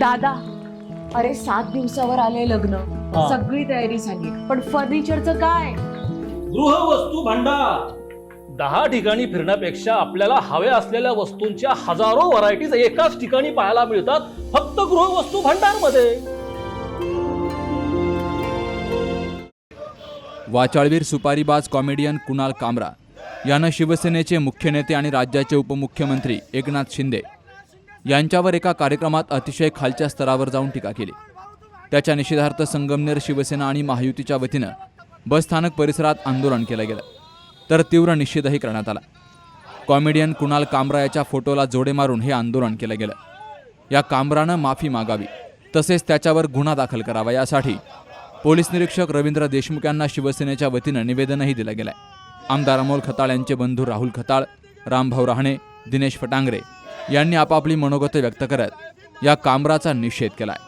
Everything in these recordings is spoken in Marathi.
दादा अरे सात दिवसावर आले लग्न. हा. सगळी तयारी झाली. पण फर्निचरचं काय? गृहवस्तू भांडार. दहा ठिकाणी फिरण्यापेक्षा आपल्याला हव्या असलेल्या वस्तूंच्या हजारो व्हरायटीज एकाच ठिकाणी पाहायला मिळतात फक्त गृहवस्तू भांडारमध्ये वाचाळवीर सुपारीबाज कॉमेडियन कुणाल कामरा. यानं शिवसेनेचे मुख्य नेते आणि राज्याचे उपमुख्यमंत्री एकनाथ शिंदे. यांच्यावर एका कार्यक्रमात अतिशय खालच्या स्तरावर जाऊन टीका केली. त्याच्या निषेधार्थ संगमनेर शिवसेना आणि महायुतीच्या वतीनं बसस्थानक परिसरात आंदोलन केलं गेलं. तर तीव्र निषेधही करण्यात आला. कॉमेडियन कुणाल कामरा याच्या फोटोला जोडे मारून हे आंदोलन केलं गेलं. या कामरानं माफी मागावी तसेच त्याच्यावर गुन्हा दाखल करावा यासाठी पोलीस निरीक्षक रवींद्र देशमुख यांना शिवसेनेच्या वतीनं निवेदनही दिलं गेलं आमदार अमोल खताळ यांचे बंधू राहुल खताळ रामभाऊ रहाणे दिनेश फटांगरे यांनी आपापली मनोगत व्यक्त करत या कामराचा निषेध केलाय.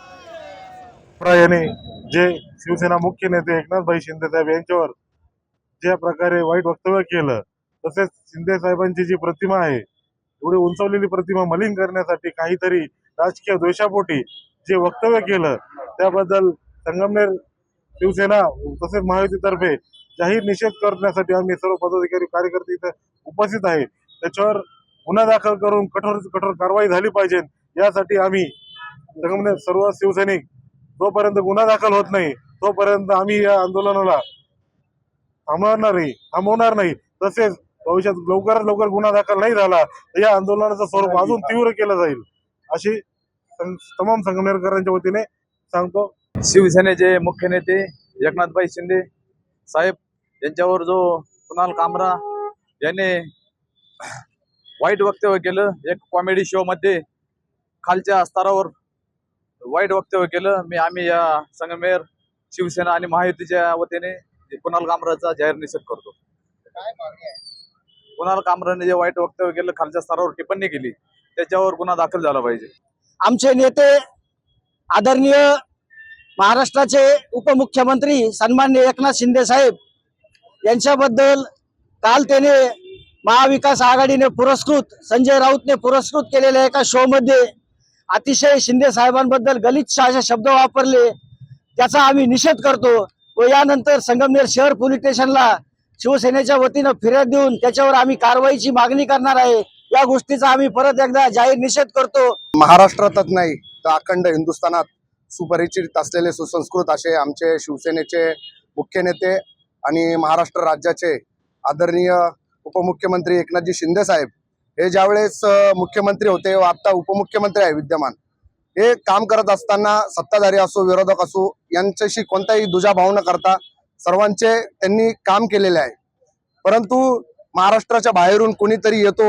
याने जे शिवसेना मुख्य नेते एकनाथभाई शिंदे साहेब यांच्यावर ज्या प्रकारे वाईट वक्तव्य केलं तसेच शिंदे साहेबांची जी प्रतिमा आहे एवढी उंचवलेली प्रतिमा मलिन करण्यासाठी काहीतरी राजकीय द्वेषापोटी जे वक्तव्य केलं त्याबद्दल संगमनेर शिवसेना तसेच महायुतीतर्फे जाहीर निषेध करण्यासाठी आम्ही सर्व पदाधिकारी कार्यकर्ते इथं उपस्थित आहे. त्याच्यावर गुन्हा दाखल करून कठोर कठोर कारवाई झाली पाहिजे. यासाठी आम्ही संगमने सर्व शिवसैनिक जोपर्यंत गुन्हा दाखल होत नाही तोपर्यंत आम्ही या आंदोलनाला थांबवणार नाही थांबवणार नाही. तसेच भविष्यात लवकरात लवकर गुन्हा दाखल नाही झाला तर या आंदोलनाचं स्वरूप अजून तीव्र केलं जाईल अशी तमाम संगमनेरकरांच्या वतीने सांगतो. शिवसेनेचे मुख्य नेते एकनाथभाई शिंदे साहेब यांच्यावर जो कुणाल कामरा याने वाईट वक्तव्य केलं एक कॉमेडी शो मध्ये खालच्या स्तरावर वाईट वक्तव्य केलं. मी आम्ही या संगमेर शिवसेना आणि महायुतीच्या वतीने कुणाल कामराचा जाहीर निषेध करतो. कुणाल कामराने जे वाईट वक्तव्य केलं खालच्या स्तरावर टिप्पणी केली त्याच्यावर गुन्हा दाखल झाला पाहिजे. आमचे नेते आदरणीय महाराष्ट्राचे उपमुख्यमंत्री सन्मान्य एकनाथ शिंदे साहेब यांच्याबद्दल काल त्याने महाविकास आघाडीने पुरस्कृत संजय राऊतने पुरस्कृत केलेल्या एका शो मध्ये अतिशय शिंदे साहेबांबद्दल गलिच्छ असे शब्द वापरले. त्याचा आम्ही निषेध करतो व यानंतर संगमनेर शहर पोलीस स्टेशनला शिवसेनेच्या वतीनं फिर्याद देऊन त्याच्यावर आम्ही कारवाईची मागणी करणार आहे. या गोष्टीचा आम्ही परत एकदा जाहीर निषेध करतो. महाराष्ट्रातच नाही तर अखंड हिंदुस्थानात सुपरिचित असलेले सुसंस्कृत असे आमचे शिवसेनेचे मुख्य नेते आणि महाराष्ट्र राज्याचे आदरणीय उपमुख्यमंत्री एकनाथजी शिंदे साहेब हे ज्यावेळेस मुख्यमंत्री होते व आता उपमुख्यमंत्री आहे विद्यमान हे काम करत असताना सत्ताधारी असो विरोधक असो यांच्याशी कोणताही दुजाभाव न करता सर्वांचे त्यांनी काम केलेले आहे. परंतु महाराष्ट्राच्या बाहेरून कोणीतरी येतो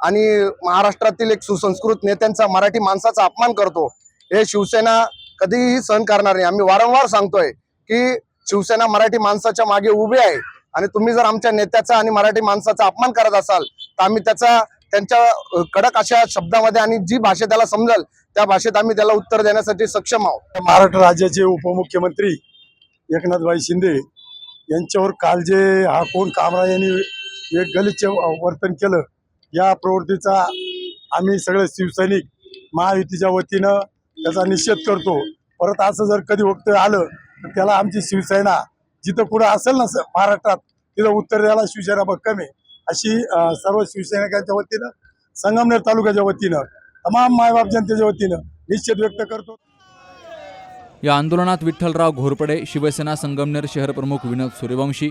आणि महाराष्ट्रातील एक सुसंस्कृत नेत्यांचा मराठी माणसाचा अपमान करतो हे शिवसेना कधीही सहन करणार नाही. आम्ही वारंवार सांगतोय की शिवसेना मराठी माणसाच्या मागे उभी आहे. आणि तुम्ही जर आमच्या नेत्याचा आणि मराठी माणसाचा अपमान करत असाल तर आम्ही त्याचा त्यांच्या कडक अशा शब्दामध्ये आणि जी भाषा त्याला समजेल त्या भाषेत आम्ही त्याला उत्तर देण्यासाठी सक्षम आहोत. महाराष्ट्र राज्याचे उपमुख्यमंत्री एकनाथभाई शिंदे यांच्यावर काल जे हा कोण कामरा यांनी एक गलिच्छ वर्तन केलं या प्रवृत्तीचा आम्ही सगळे शिवसैनिक महायुतीच्या वतीनं त्याचा निषेध करतो. परत असं जर कधी वक्त आलं तर त्याला आमची शिवसेना जिथं कुठं असेल ना महाराष्ट्रात तिथं उत्तर द्यायला शिवसेना भक्कम आहे. अशी सर्व शिवसैनिकांच्या वतीनं संगमनेर तालुक्याच्या वतीनं तमाम मायबाप जनतेच्या वतीनं निश्चित व्यक्त करतो. या आंदोलनात विठ्ठलराव घोरपडे शिवसेना संगमनेर शहर प्रमुख विनोद सूर्यवंशी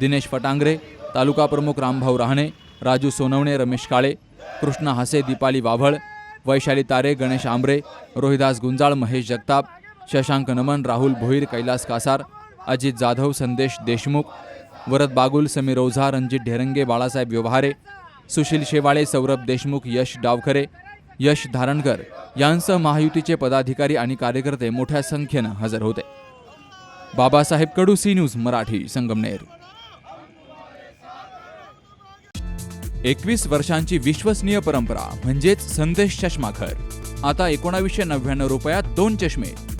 दिनेश फटांगरे तालुका प्रमुख रामभाऊ राहणे राजू सोनवणे रमेश काळे कृष्णा हसे दीपाली वाभळ वैशाली तारे गणेश आंबरे रोहिदास गुंजाळ महेश जगताप शशांक नमन राहुल भोईर कैलास कासार अजित जाधव संदेश देशमुख वरद बागुल समीर ओझा रणजित ढेरंगे बाळासाहेब व्यवहारे सुशील शेवाळे सौरभ देशमुख यश डावखरे यश धारणकर यांसह महायुतीचे पदाधिकारी आणि कार्यकर्ते मोठ्या संख्येनं हजर होते. Babasaheb Kadu C news Marathi Sangamner. एकवीस वर्षांची विश्वसनीय परंपरा म्हणजेच संदेश चष्माखर आता एकोणावीसशे नव्याण्णव रुपयात दोन चष्मे.